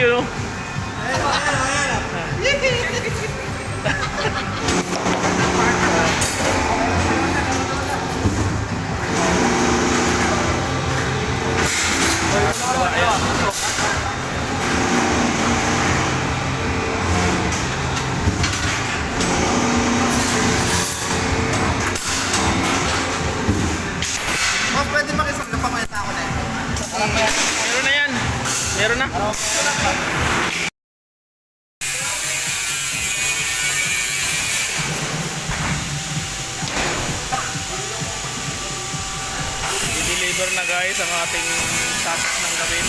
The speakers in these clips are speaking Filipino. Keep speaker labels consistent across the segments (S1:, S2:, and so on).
S1: You I-deliver na guys ang ating task ng gawin.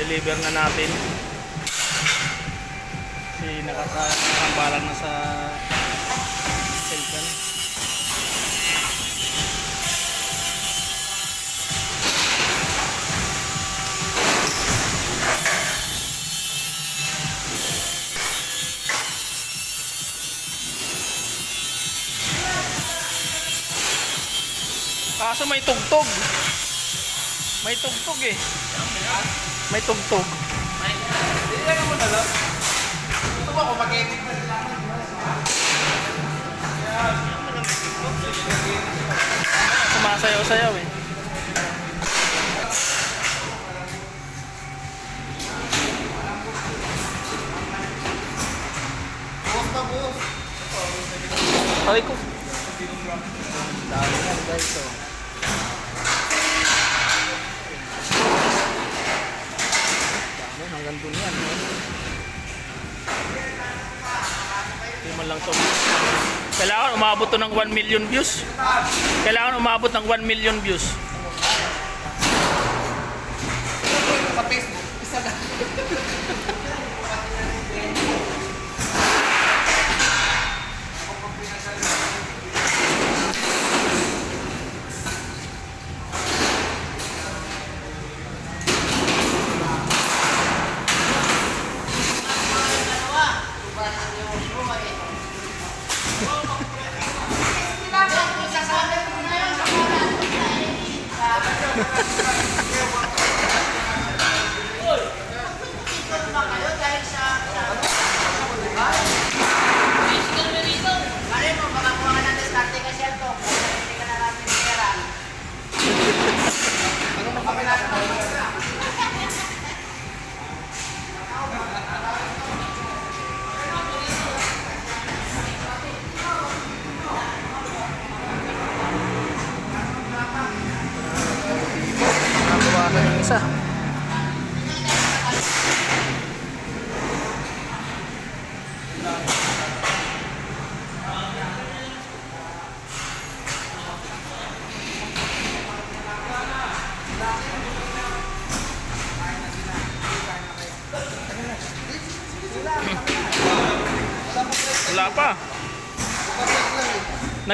S1: Deliver na natin. Si nakasambalang na sa Kaso may tugtog. May tugtog eh. May tugtog.
S2: Ito ba kung mag-edit na sila?
S1: Sumasayaw-sayaw eh.
S2: Na.
S1: Aray ko.
S2: Dami yan guys oh.
S1: Dami, hanggang dun yan. Hindi man lang to. Kailangan umabot to ng 1 million views. Kailangan umabot ng 1 million views.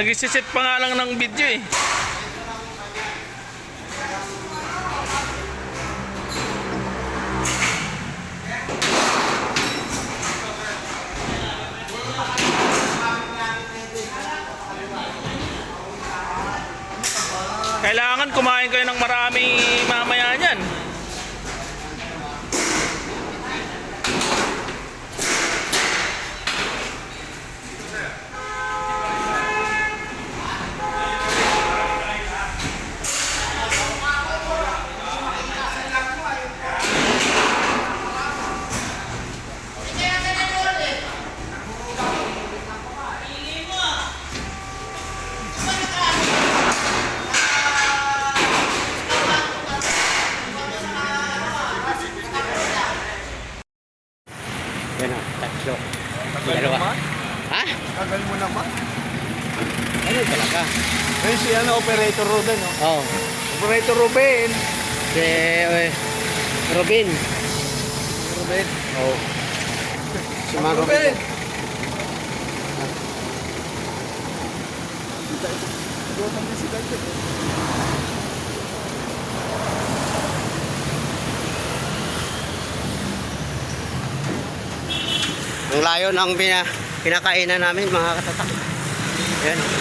S1: Nag-set pa nga lang ng video eh. Kailangan kumain kayo ng marami mamaya
S3: Oh.
S2: Operator Ruben.
S3: Si eh, Robin.
S2: Ruben.
S3: Oh. Si Mang
S2: Ruben.
S3: Ang layo ng pina, pinakainan namin mga katatak. Yan.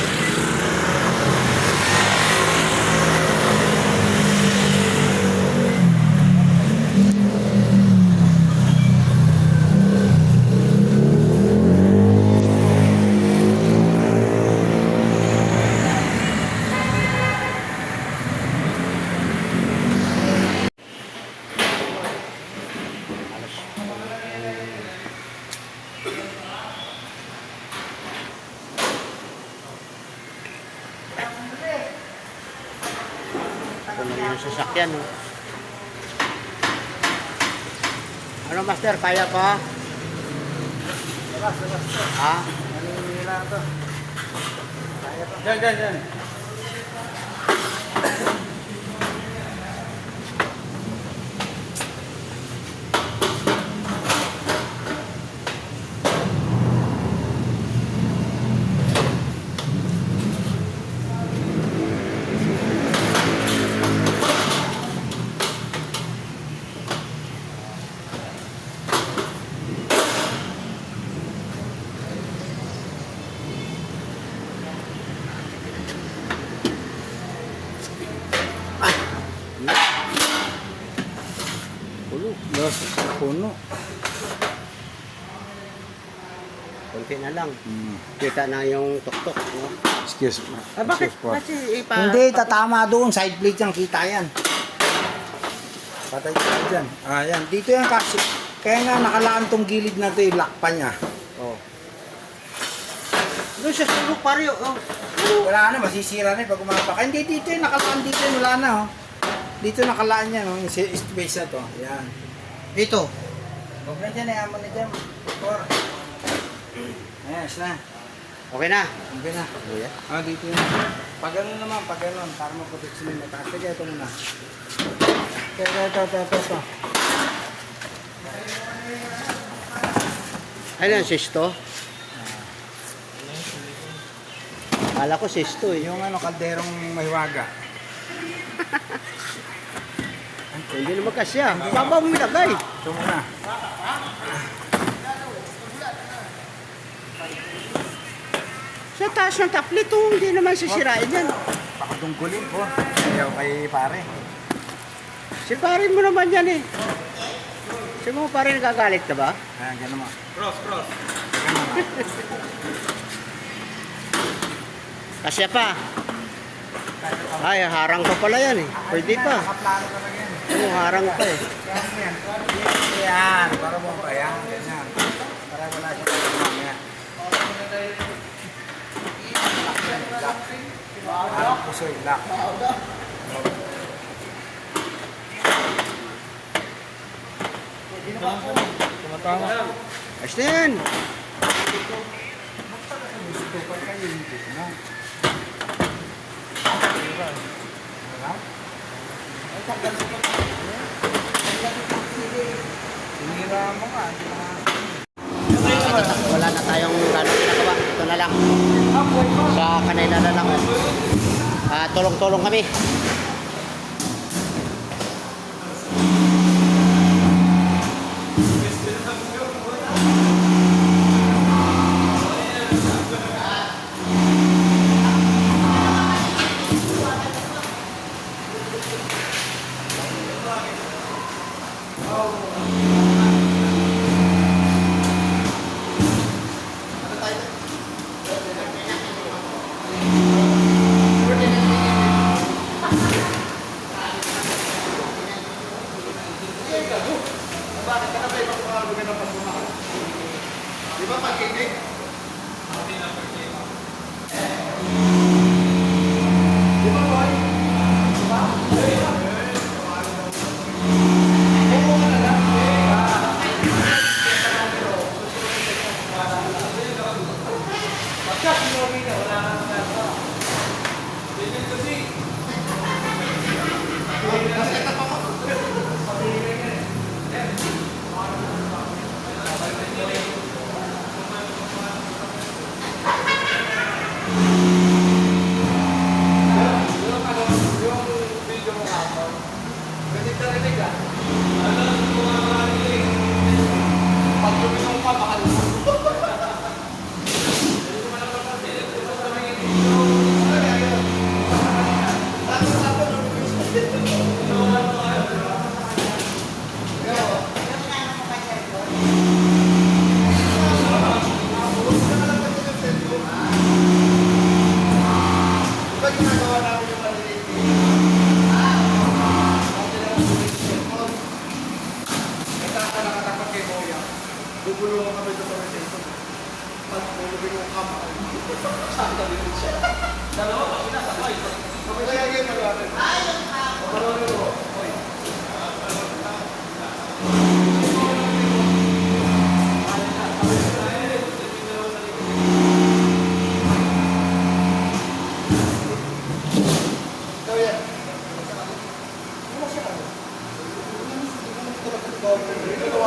S3: Ito na yung sasakyan. Oh. Ano master, kaya pa? Ha?
S2: Diyan, diyan, diyan.
S3: Na lang. Kita na yung tuktok. No?
S2: Excuse me.
S3: Ah, bakit? Kasi ipa...
S2: Hindi, tatama doon. Side plate yan, kita yan. Patay ka dyan. Ah, yan. Dito yan kasi. Kaya nga nakalaan tong gilid na to, yung lock pa niya.
S3: Oh. Doon sa sulok pare. Oh.
S2: Wala na, masisira na eh pag umapak. Hindi, dito yung nakalaan dito yan, wala na oh. Dito nakalaan yan, oh, yung space na to. Yan.
S3: Dito.
S2: Huwag na dyan, ayaman na dyan. Or. Ayos na.
S3: Okay na.
S2: Okay na.
S3: Kuya.
S2: Ah, dito yan. Pag ano naman, pag ano, para maprotection yung mataas. Kaya ito muna. Ito, ito, ito, ito, ito.
S3: Ano yan, sisto? Kala ko sisto eh.
S2: Yung ano, kalderong mahiwaga.
S3: Hindi naman kasya. Baba mo ilagay.
S2: Ito muna.
S3: Sa taas ng taplit oh, hindi naman sisirain yan.
S2: Pakadungkulin po. Ayaw kay pare.
S3: Siparin mo naman yan eh. Kasi mo pa rin nagagalit ka ba?
S2: Ayan, gano'n mo.
S3: Kasya pa. Ay, harang pa pala yan eh. Pwede pa. Ano, harang pa eh.
S2: Yan, para mo pa yan. Ganyan. Para wala siya mamaya. Yung lock.
S3: Na.
S2: Sinira mo ka.
S3: Wala na tayong gano'ng ginagawa. Ito na lang. Sa kanila na lang. อ่าตัวลงตัวลงครับพี่
S4: Thank you.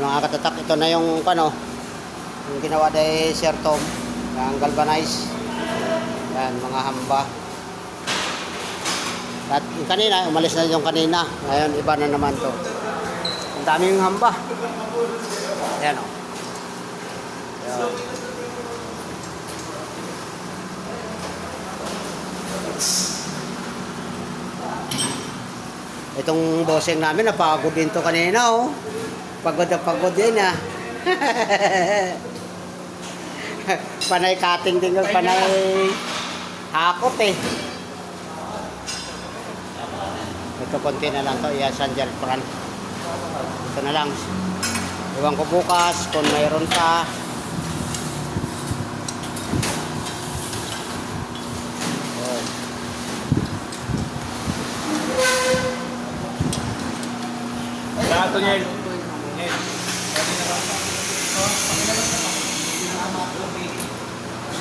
S3: Yan mga katatak, ito na yung ano, yung ginawa ni Sir Tom, ang galvanize. Yan, mga hamba. At yung kanina, umalis na yung kanina. Ngayon, iba na naman to. Ang daming hamba. Ayan o. Yan. Itong bossing namin, napagod din to kanina oh. Pagod na pagod din ah. panay cutting din ng panay hakot eh. Ito konti na lang to, iya San Fran. Ito na lang. Iwan ko bukas kung mayroon pa.
S1: Lahat niya.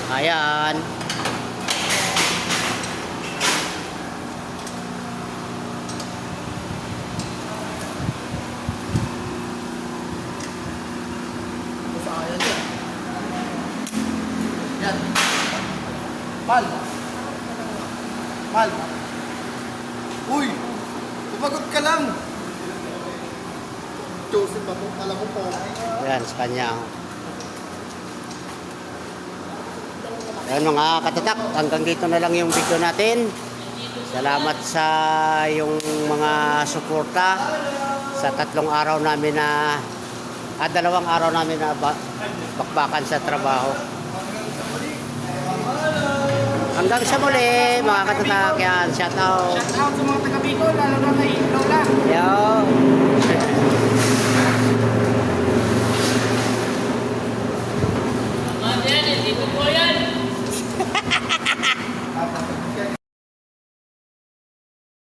S3: Ayan.
S2: Yan. Mal. Mal. Uy! Tumagot ka lang! Joseph ako, alam ko po.
S3: Ayan, sa kanya. Ayan mga katatak, hanggang dito na lang yung video natin. Salamat sa yung mga suporta sa tatlong araw namin na at dalawang araw namin na ba, bakbakan sa trabaho. Hanggang sa muli, mga katatak, yan, shout out.
S2: Shout out sa mga taga Bicol, lalo na kay Lola.
S3: Yo.
S5: Mga dyan, dito po yan.